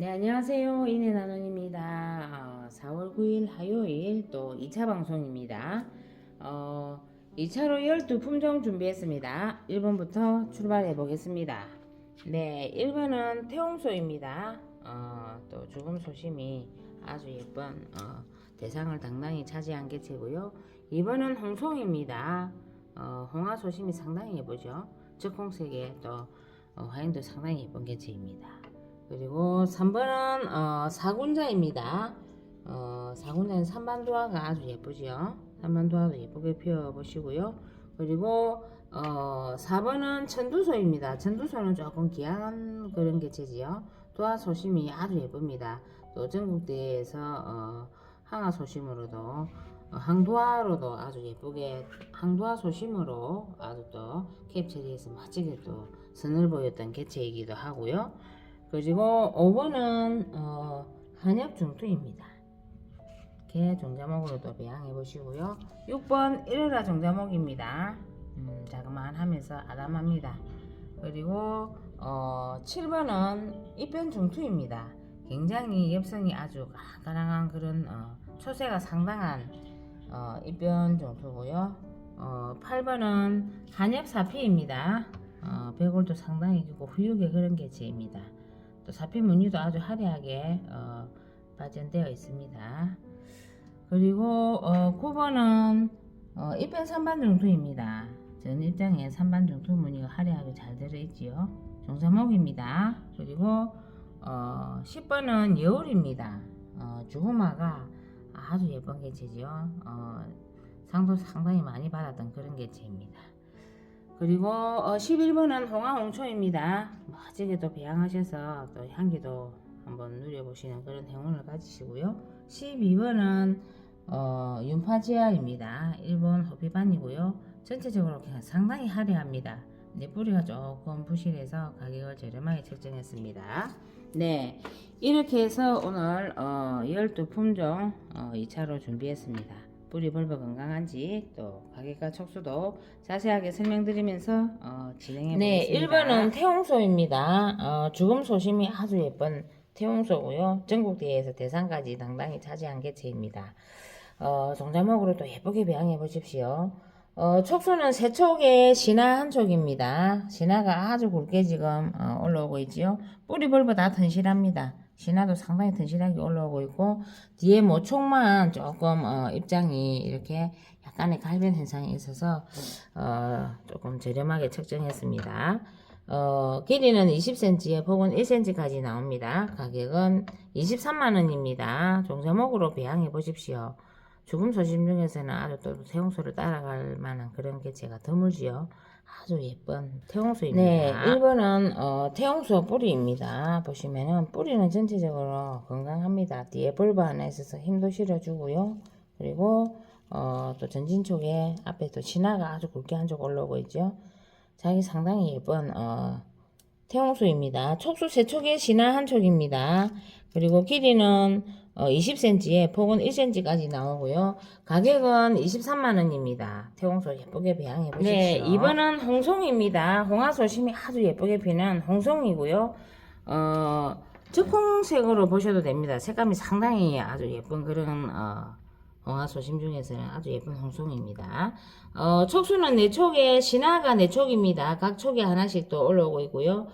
네, 안녕하세요. 이내나눔입니다. 어, 4월 9일 화요일 또 2차 방송입니다. 어, 2차로 12 품종 준비했습니다. 1번부터 출발해 보겠습니다. 네, 1번은 태홍소입니다. 어, 또 죽음 소심이 아주 예쁜 어, 대상을 당당히 차지한 개체고요. 2번은 홍송입니다. 어, 홍화 소심이 상당히 예쁘죠. 적홍색의 또 어, 화인도 상당히 예쁜 개체입니다. 그리고 3번은 어, 사군자입니다. 어, 사군자는 삼반도화가 아주 예쁘지요. 삼반도화도 예쁘게 피워보시고요. 그리고 어, 4번은 천두소입니다. 천두소는 조금 귀한 그런 개체지요. 도화 소심이 아주 예쁩니다. 또 전국대회에서 어, 항화 소심으로도 어, 항도화로도 아주 예쁘게 항도화 소심으로 아주 또 캡처리에서 멋지게 또 선을 보였던 개체이기도 하고요. 그리고 5번은 어, 한약 중투입니다. 개 종자목으로도 배양해 보시고요. 6번 일어라 종자목입니다. 음, 자그만하면서 아담합니다. 그리고 어, 7번은 입변 중투입니다. 굉장히 엽성이 아주 가랑한 그런 어, 초세가 상당한 어, 입변 중투고요. 어, 8번은 한엽 사피입니다. 어, 배골도 상당히 길고 후육의 그런 개체입니다. 또 사피 무늬도 아주 화려하게 어, 발전되어 있습니다. 그리고 어, 9번은 어, 입변 3반 중투입니다. 전 입장에 3반 중투 무늬가 화려하게 잘 들어있지요. 종사목입니다. 그리고 어, 10번은 여울입니다. 어, 주구마가 아주 예쁜 개체지요. 어, 상도 상당히 많이 받았던 그런 개체입니다. 그리고 어, 11번은 홍화홍초입니다. 멋지게도 배양하셔서 또 향기도 한번 누려보시는 그런 행운을 가지시고요. 12번은 어, 윤파지아입니다. 일본 호피반이고요. 전체적으로 상당히 화려합니다. 네, 뿌리가 조금 부실해서 가격을 저렴하게 책정했습니다. 네, 이렇게 해서 오늘 어, 12품종 어, 2차로 준비했습니다. 뿌리 벌버 건강한지 또 가격과 촉수도 자세하게 설명드리면서 어, 진행해 네, 보겠습니다. 1번은 태홍소입니다. 어, 죽음 소심이 아주 예쁜 태홍소고요. 전국 대회에서 대상까지 당당히 차지한 개체입니다. 어, 종자목으로 또 예쁘게 배양해 보십시오. 어, 촉수는 세 촉에 신화 한 촉입니다. 신화가 아주 굵게 지금 어, 올라오고 있지요. 뿌리 벌버 다 튼실합니다. 신화도 상당히 튼실하게 올라오고 있고 뒤에 모촉만 조금 어, 입장이 이렇게 약간의 갈변 현상이 있어서 어, 조금 저렴하게 책정했습니다. 어, 길이는 20cm에 폭은 1cm까지 나옵니다. 가격은 23만원입니다. 종자목으로 배양해 보십시오. 죽음 소심 중에서는 아주 또 태홍소를 따라갈 만한 그런 개체가 드물지요. 아주 예쁜 태홍소입니다. 네, 1번은 어, 태홍소 뿌리입니다. 보시면은 뿌리는 전체적으로 건강합니다. 뒤에 볼브 하나 있어서 힘도 실어주고요. 그리고 어, 또 전진 쪽에 앞에 또 신화가 아주 굵게 한쪽 올라오고 있죠. 자기 상당히 예쁜 어, 태홍소입니다. 촉수 세 촉에 신화 한 촉입니다. 그리고 길이는 어, 20cm에 폭은 1cm까지 나오고요. 가격은 23만원입니다. 태홍소 예쁘게 배양해 보십시오. 네, 2번은 홍송입니다. 홍화소심이 아주 예쁘게 피는 홍송이고요. 어, 적홍색으로 보셔도 됩니다. 색감이 상당히 아주 예쁜 그런 어, 홍화소심 중에서는 아주 예쁜 홍송입니다. 어, 촉수는 4촉에 신화가 4촉입니다. 각 촉에 하나씩 또 올라오고 있고요.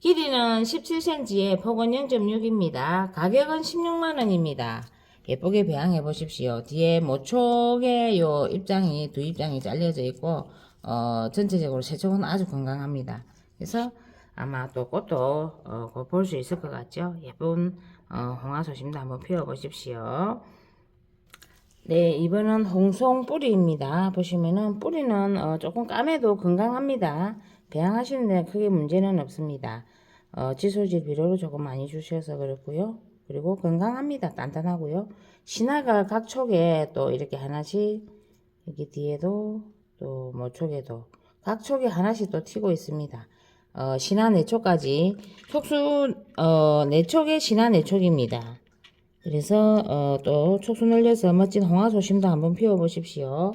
길이는 17cm에 폭은 0.6입니다. 가격은 16만원입니다. 예쁘게 배양해 보십시오. 뒤에 모촉의 요 입장이 두 입장이 잘려져 있고 어, 전체적으로 세척은 아주 건강합니다. 그래서 아마 또 꽃도 어, 볼 수 있을 것 같죠. 예쁜 어, 홍화소심도 한번 피워 보십시오. 네, 이번은 홍송 뿌리입니다. 보시면은 뿌리는 어, 조금 까매도 건강합니다. 배양하시는 데는 크게 문제는 없습니다. 어, 지소질 비료로 조금 많이 주셔서 그렇고요. 그리고 건강합니다. 단단하고요. 신화가 각 촉에 또 이렇게 하나씩 여기 뒤에도 또 모촉에도 각 촉에 하나씩 또 튀고 있습니다. 어, 신화 내촉까지 촉수 어, 내촉에 신화 내촉입니다. 그래서 어, 또 촉수 늘려서 멋진 홍화소심도 한번 피워보십시오.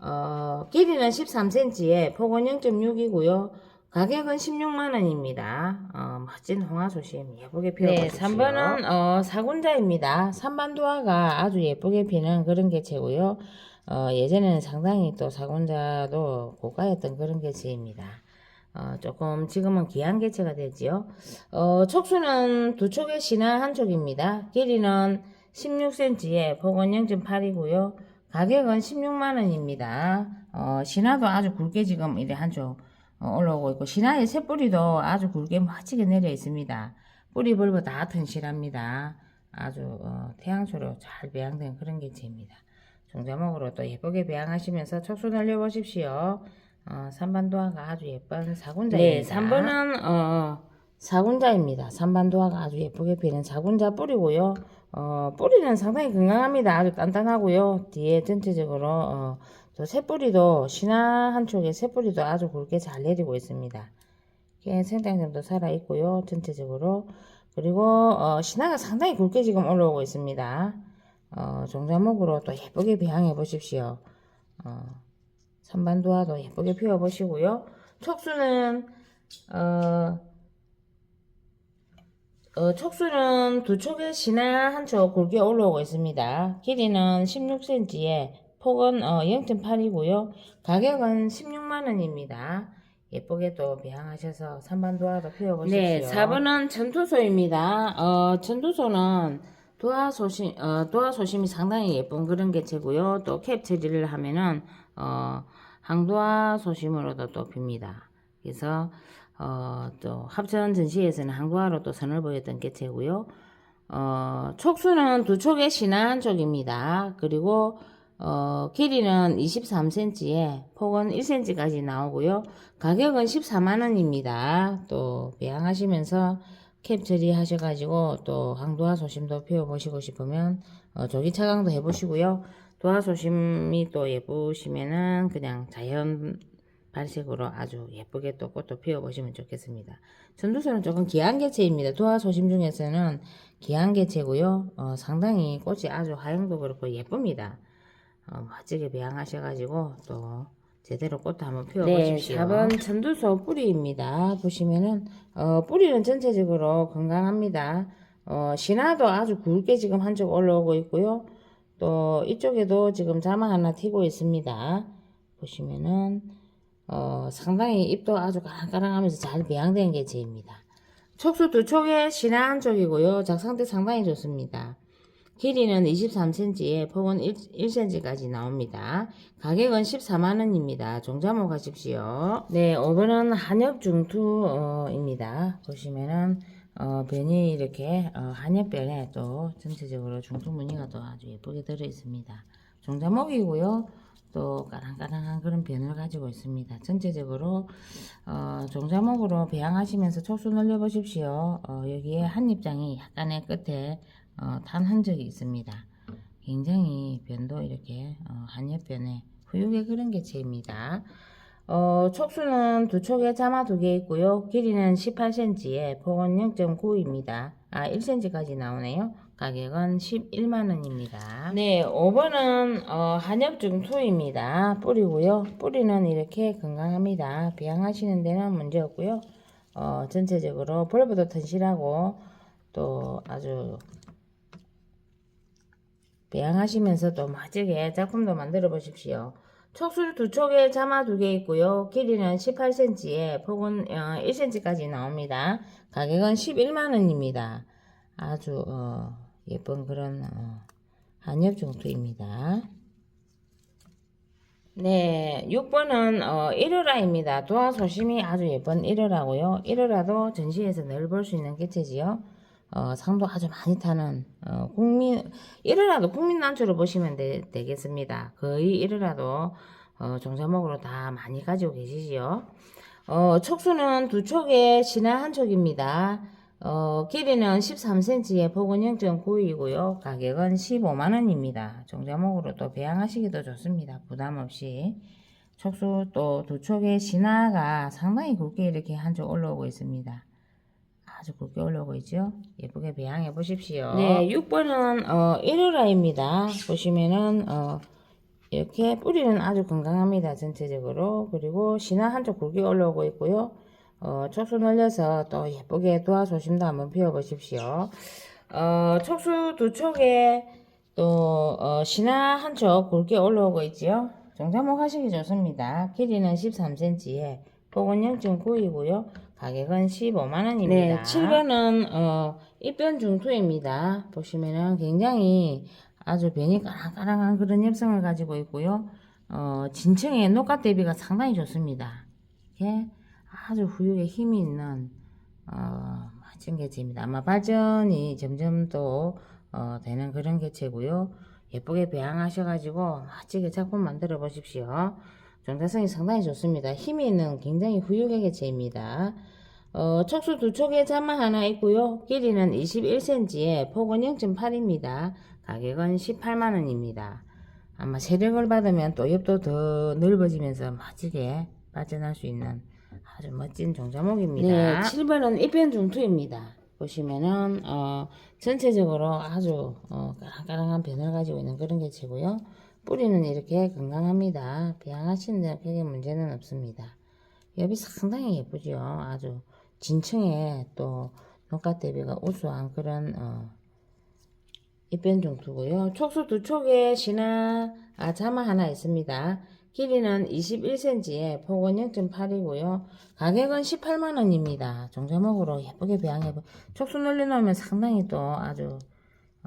어, 길이는 13cm에 폭은 0.6이고요. 가격은 16만 원입니다. 어, 멋진 홍화 소심 예쁘게 피워보십시오. 네, 3번은 어, 사군자입니다. 산반도화가 아주 예쁘게 피는 그런 개체고요. 어, 예전에는 상당히 또 사군자도 고가였던 그런 개체입니다. 어, 조금 지금은 귀한 개체가 되지요. 어, 촉수는 두 촉의 신화 한 촉입니다. 길이는 16cm에 폭은 0.8이고요. 가격은 16만 원입니다. 어, 신화도 아주 굵게 지금 이래 한쪽 어, 올라오고 있고 신화의 새뿌리도 아주 굵게 멋지게 내려 있습니다. 뿌리 벌브 다 튼실합니다. 아주 어, 태양초로 잘 배양된 그런 개체입니다. 종자목으로 또 예쁘게 배양하시면서 촉수 날려보십시오. 어, 삼반도화가 아주 예쁜 사군자입니다. 네, 3번은 어, 사군자입니다. 삼반도화가 아주 예쁘게 피는 사군자 뿌리고요. 어, 뿌리는 상당히 건강합니다. 아주 단단하고요. 뒤에 전체적으로 어, 또 새뿌리도 신화 한쪽에 새뿌리도 아주 굵게 잘 내리고 있습니다. 생장점도 살아 있고요. 전체적으로 그리고 어, 신화가 상당히 굵게 지금 올라오고 있습니다. 어, 종자목으로 또 예쁘게 배양해 보십시오. 어, 선반도화도 예쁘게 피워 보시고요. 촉수는 어, 어, 촉수는 두 촉의 신화 한촉 굵게 올라오고 있습니다. 길이는 16cm에 폭은 어, 0.8이고요. 가격은 16만원입니다. 예쁘게 또 배양하셔서 산반도화도 피워보십시오. 네, 4번은 전투소입니다. 어, 전투소는 도화 소심, 어, 도화 소심이 상당히 예쁜 그런 개체고요. 또 캡 처리를 하면은, 어, 항도화 소심으로도 또 핍니다. 그래서, 어, 또 합천 전시에서는 항도화로 또 선을 보였던 개체고요. 어, 촉수는 두 촉의 신화 한 촉입니다. 그리고, 어, 길이는 23cm에 폭은 1cm까지 나오고요. 가격은 14만원입니다. 또, 배양하시면서 캡 처리하셔가지고 또 항도화 소심도 피워보시고 싶으면 어, 조기 차강도 해보시고요. 도화 소심이 또 예쁘시면은 그냥 자연 발색으로 아주 예쁘게 또 꽃도 피워보시면 좋겠습니다. 전두소는 조금 귀한 개체입니다. 도화 소심 중에서는 귀한 개체고요. 어, 상당히 꽃이 아주 화형도 그렇고 예쁩니다. 어, 멋지게 배양하셔가지고 또 제대로 꽃도 한번 피워보십시오. 네, 4번 전두소 뿌리입니다. 보시면은 어, 뿌리는 전체적으로 건강합니다. 어, 신화도 아주 굵게 지금 한쪽 올라오고 있고요. 또 이쪽에도 지금 자마 하나 튀고 있습니다. 보시면은 어, 상당히 잎도 아주 까랑까랑하면서 잘 배양된 개체입니다. 촉수 두 촉에 신화 한 쪽이고요. 작상태 상당히 좋습니다. 길이는 23cm에 폭은 1, 1cm까지 나옵니다. 가격은 14만원입니다. 종자목 하십시오. 네, 5번은 한엽중투입니다. 보시면은, 어, 변이 이렇게, 어, 한엽변에 또 전체적으로 중투 무늬가 또 아주 예쁘게 들어 있습니다. 종자목이고요. 또 까랑까랑한 그런 변을 가지고 있습니다. 전체적으로 어, 종자목으로 배양하시면서 촉수 늘려보십시오. 어, 여기에 한 입장이 약간의 끝에 어, 탄 흔적이 있습니다. 굉장히 변도 이렇게 어, 한엽변에 후육의 그런 개체입니다. 어, 촉수는 두 촉에 자마 두 개 있고요. 길이는 18cm에 폭은 0.9입니다. 아, 1cm까지 나오네요. 가격은 11만원입니다. 네, 5번은 어, 한엽중 투입니다. 뿌리고요. 뿌리는 이렇게 건강합니다. 배양하시는 데는 문제 없고요. 어, 전체적으로 벌브도 튼실하고 또 아주 배양하시면서 또 멋지게 작품도 만들어 보십시오. 촉수 두 촉에 자마 두 개 있고요. 길이는 18cm에 폭은 1cm까지 나옵니다. 가격은 11만원입니다. 아주 어, 예쁜 그런 어, 한엽 중투입니다. 네, 6번은 어, 1호라입니다. 도화 소심이 아주 예쁜 1호라고요. 1호라도 전시에서 늘 볼 수 있는 개체지요. 어, 상도 아주 많이 타는 어, 국민 1호라도 국민 난초로 보시면 되, 겠습니다 거의 1호라도 어, 종자목으로 다 많이 가지고 계시지요. 어, 촉수는 두 촉에 신화 한 촉입니다. 어, 길이는 13cm에 폭은 0.9이고요. 가격은 15만원입니다. 종자목으로 또 배양하시기도 좋습니다. 부담 없이. 촉수 또 두 촉의 신화가 상당히 굵게 이렇게 한 쪽 올라오고 있습니다. 아주 굵게 올라오고 있죠. 예쁘게 배양해 보십시오. 네, 6번은 어, 1호라입니다. 보시면은 어, 이렇게 뿌리는 아주 건강합니다. 전체적으로. 그리고 신화 한쪽 굵게 올라오고 있고요. 어, 촉수 늘려서 또 예쁘게 도화소심도 한번 피워보십시오. 어, 촉수 두 촉에 또 어, 신화 한촉 굵게 올라오고 있지요. 정자목 하시기 좋습니다. 길이는 13cm에 폭은 0.9이고요. 가격은 15만원입니다. 네, 7번은 어, 입변 중투입니다. 보시면은 굉장히 아주 변이 까랑까랑한 그런 엽성을 가지고 있고요. 어, 진층의 녹각 대비가 상당히 좋습니다. 이렇게 아주 후육에 힘이 있는 어, 멋진 개체입니다. 아마 발전이 점점 또 어, 되는 그런 개체고요. 예쁘게 배양하셔가지고 멋지게 작품 만들어 보십시오. 정자성이 상당히 좋습니다. 힘이 있는 굉장히 후육의 개체입니다. 어, 척수 두 촉에 자마 하나 있고요. 길이는 21cm에 폭은 0.8입니다. 가격은 18만원입니다. 아마 세력을 받으면 또 옆도 더 넓어지면서 멋지게 발전할 수 있는 아주 멋진 종자목입니다. 네, 7번은 입변 중투입니다. 보시면은 어, 전체적으로 아주 어, 까랑까랑한 변을 가지고 있는 그런 개체고요. 뿌리는 이렇게 건강합니다. 배양하시는데 크게 문제는 없습니다. 엽이 상당히 예쁘죠. 아주 진층에 또 녹각 대비가 우수한 그런 어, 입변중투고요. 촉수 두 촉에 신화 아, 자마 하나 있습니다. 길이는 21cm에 폭은 0.8이고요. 가격은 18만원입니다. 종자목으로 예쁘게 배양해 촉수 늘려놓으면 상당히 또 아주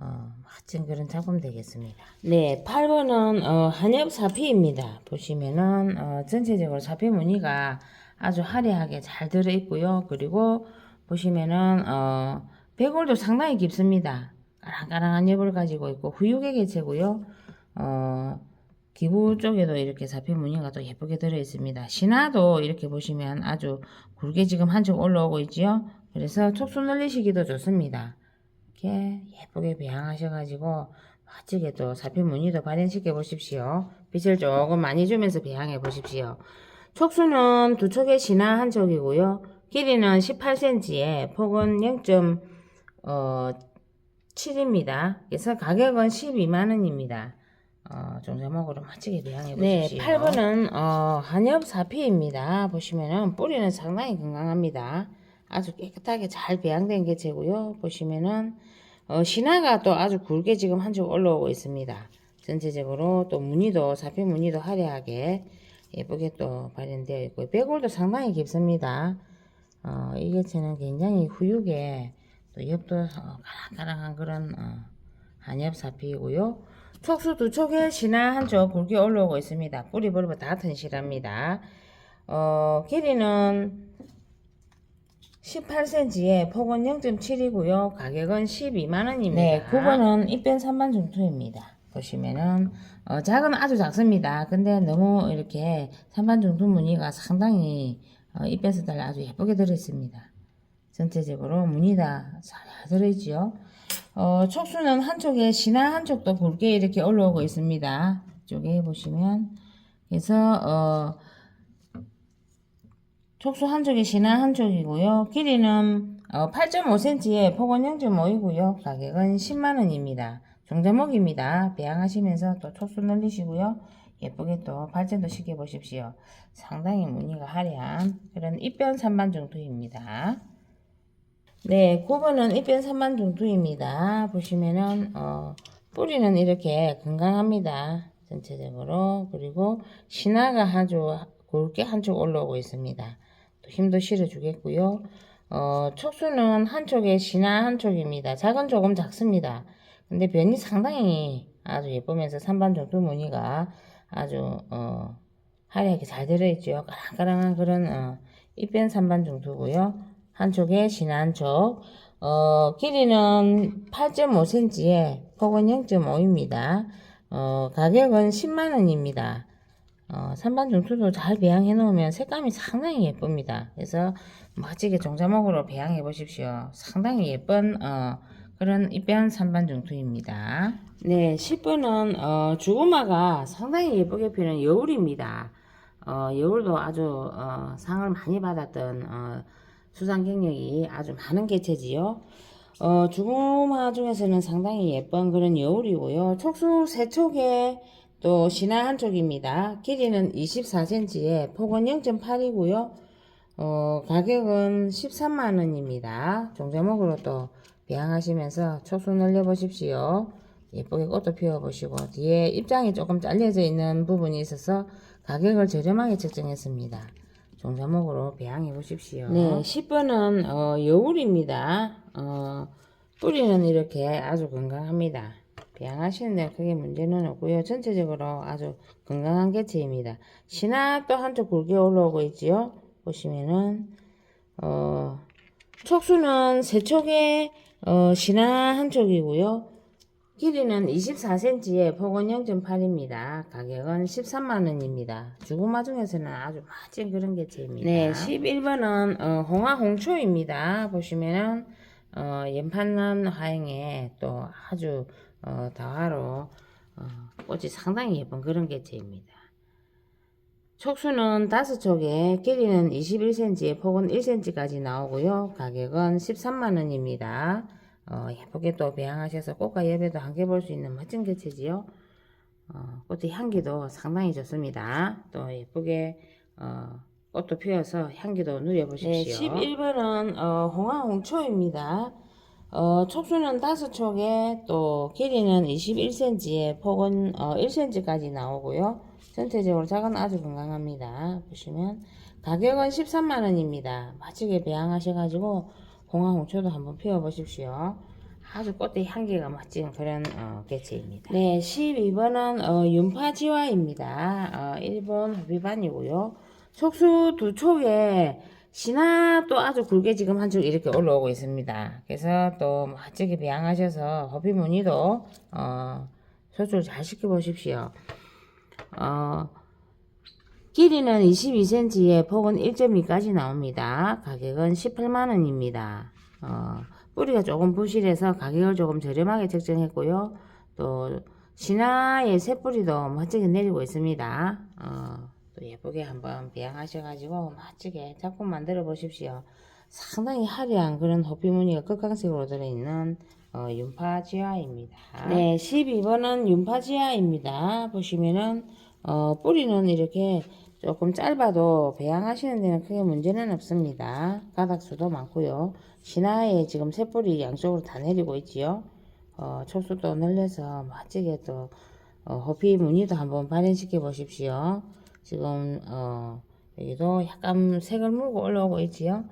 어, 멋진 그런 작품 되겠습니다. 네, 8번은 어, 한엽 사피입니다. 보시면은 어, 전체적으로 사피 무늬가 아주 화려하게 잘 들어 있고요. 그리고 보시면은 어, 배골도 상당히 깊습니다. 까랑까랑한 엽을 가지고 있고 후육의 개체고요. 어, 기부 쪽에도 이렇게 사피 무늬가 또 예쁘게 들어 있습니다. 신화도 이렇게 보시면 아주 굵게 지금 한쪽 올라오고 있지요. 그래서 촉수 늘리시기도 좋습니다. 이렇게 예쁘게 배양하셔가지고 멋지게 또 사피 무늬도 발현시켜 보십시오. 빛을 조금 많이 주면서 배양해 보십시오. 촉수는 두 촉에 신화 한 촉이고요. 길이는 18cm에 폭은 0.7입니다. 그래서 가격은 12만원입니다. 어, 종자목으로 멋지게 배양해 보십시오. 네, 8번은 어, 한엽 사피입니다. 보시면은 뿌리는 상당히 건강합니다. 아주 깨끗하게 잘 배양된 개체고요. 보시면은 어, 신화가 또 아주 굵게 지금 한쪽 올라오고 있습니다. 전체적으로 또 무늬도 사피 무늬도 화려하게 예쁘게 또 발현되어 있고 배골도 상당히 깊습니다. 어, 이 개체는 굉장히 후육에 또 옆도 어, 가랑가랑한 그런 어, 한엽 사피이고요. 촉수 두 촉에 신화 한쪽 굵게 올라오고 있습니다. 뿌리 벌브 다 튼실합니다. 어, 길이는 18cm에 폭은 0.7이고요. 가격은 12만원입니다. 네, 9번은 입변 3만 중투입니다. 보시면은 어, 작은 아주 작습니다. 근데 너무 이렇게 3만 중투 무늬가 상당히 어, 입변 스타일 아주 예쁘게 들어있습니다. 전체적으로 무늬 다잘 들어있지요. 어, 촉수는 한쪽에 신화 한쪽도 굵게 이렇게 올라오고 있습니다. 이쪽에 보시면 그래서 어, 촉수 한쪽에 신화 한쪽이고요. 길이는 어, 8.5cm에 폭은 0.5이고요. 가격은 10만원입니다. 종자목입니다. 배양하시면서 또 촉수 늘리시고요. 예쁘게 또 발전도 시켜 보십시오. 상당히 무늬가 화려한 그런 입변 산반 정도입니다. 네, 9번은 입변 3만 중투입니다. 보시면은 어, 뿌리는 이렇게 건강합니다. 전체적으로 그리고 신화가 아주 굵게 한쪽 올라오고 있습니다. 또 힘도 실어주겠고요. 어, 촉수는 한쪽에 신화 한쪽입니다. 작은 조금 작습니다. 근데 변이 상당히 아주 예쁘면서 3반 정도 무늬가 아주 어, 화려하게 잘 들어있죠. 까랑까랑한 그런 어, 입변 3반 정도고요. 한쪽에 신 한쪽 어, 길이는 8.5cm에 폭은 0.5입니다. 어, 가격은 10만원입니다. 어, 3반 중투도 잘 배양해 놓으면 색감이 상당히 예쁩니다. 그래서 멋지게 종자목으로 배양해 보십시오. 상당히 예쁜 어, 그런 입변 3반 중투입니다. 네, 10번은 어, 주구마가 상당히 예쁘게 피는 여울입니다. 어, 여울도 아주 어, 상을 많이 받았던 어, 수상 경력이 아주 많은 개체지요. 어, 주구마 중에서는 상당히 예쁜 그런 여울이고요. 촉수 세 촉에 또 신화 한 촉입니다. 길이는 24cm에 폭은 0.8이고요. 어, 가격은 13만원입니다. 종자목으로 또 배양하시면서 촉수 늘려보십시오. 예쁘게 꽃도 피워보시고 뒤에 입장이 조금 잘려져 있는 부분이 있어서 가격을 저렴하게 책정했습니다. 종자목으로 배양해 보십시오. 네, 10번은 어, 여울입니다. 어, 뿌리는 이렇게 아주 건강합니다. 배양하시는데 크게 문제는 없고요. 전체적으로 아주 건강한 개체입니다. 신화도 한쪽 굵게 올라오고 있지요. 보시면은 어, 촉수는 세 촉에 어, 신화 한 촉이고요. 길이는 24cm에 폭은 0.8입니다. 가격은 13만원입니다. 주구마 중에서는 아주 멋진 그런 개체입니다. 네, 11번은 어, 홍화 홍초입니다. 보시면은 어, 연판난 화형에 또 아주 어, 다화로 어, 꽃이 상당히 예쁜 그런 개체입니다. 촉수는 다섯 촉에 길이는 21cm에 폭은 1cm까지 나오고요. 가격은 13만원입니다. 어, 예쁘게 또 배양하셔서 꽃과 예배도 함께 볼 수 있는 멋진 개체지요. 어, 꽃의 향기도 상당히 좋습니다. 또 예쁘게 어, 꽃도 피어서 향기도 누려보십시오. 네, 11번은 어, 홍화홍초입니다. 어, 촉수는 다섯 촉에 또 길이는 21cm에 폭은 어, 1cm까지 나오고요. 전체적으로 작은 아주 건강합니다. 보시면 가격은 13만원입니다. 멋지게 배양하셔가지고 홍화홍초도 한번 피워보십시오. 아주 꽃의 향기가 멋진 그런 어, 개체입니다. 네, 12번은 어, 윤파지화입니다. 어, 일본 호비반이고요. 촉수 두 촉에 신화도 아주 굵게 지금 한쪽 이렇게 올라오고 있습니다. 그래서 또 멋지게 배양하셔서 호비 무늬도 어, 소출 잘 시켜보십시오. 어, 길이는 22cm에 폭은 1.2까지 나옵니다. 가격은 18만원입니다. 어, 뿌리가 조금 부실해서 가격을 조금 저렴하게 책정했고요. 또 신화의 새뿌리도 멋지게 내리고 있습니다. 어, 또 예쁘게 한번 배양하셔가지고 멋지게 작품 만들어 보십시오. 상당히 화려한 그런 호피 무늬가 끝강색으로 들어있는 어, 윤파지아입니다. 네, 12번은 윤파지아입니다. 보시면은 어, 뿌리는 이렇게 조금 짧아도 배양하시는 데는 크게 문제는 없습니다. 가닥수도 많고요. 신화에 지금 새뿌리 양쪽으로 다 내리고 있지요. 어, 촉수도 늘려서 멋지게 또 어, 호피 무늬도 한번 발현시켜 보십시오. 지금 어, 여기도 약간 색을 물고 올라오고 있지요.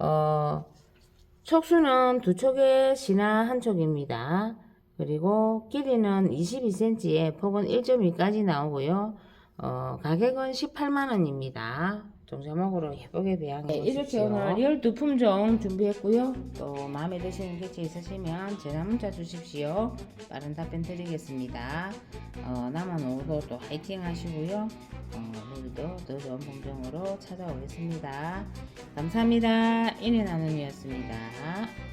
어, 촉수는 두 촉에 신화 한 촉입니다. 그리고 길이는 22cm에 폭은 1.2까지 나오고요. 어, 가격은 18만원입니다. 종자목으로 예쁘게 배양해 네. 이렇게 오늘 12품종 준비했고요. 또 마음에 드시는 개체 있으시면 전화 문자 주십시오. 빠른 답변 드리겠습니다. 어, 남은 오후도 또 화이팅 하시고요. 어, 내일도 더 좋은 품종으로 찾아오겠습니다. 감사합니다. 인해 나눔이었습니다.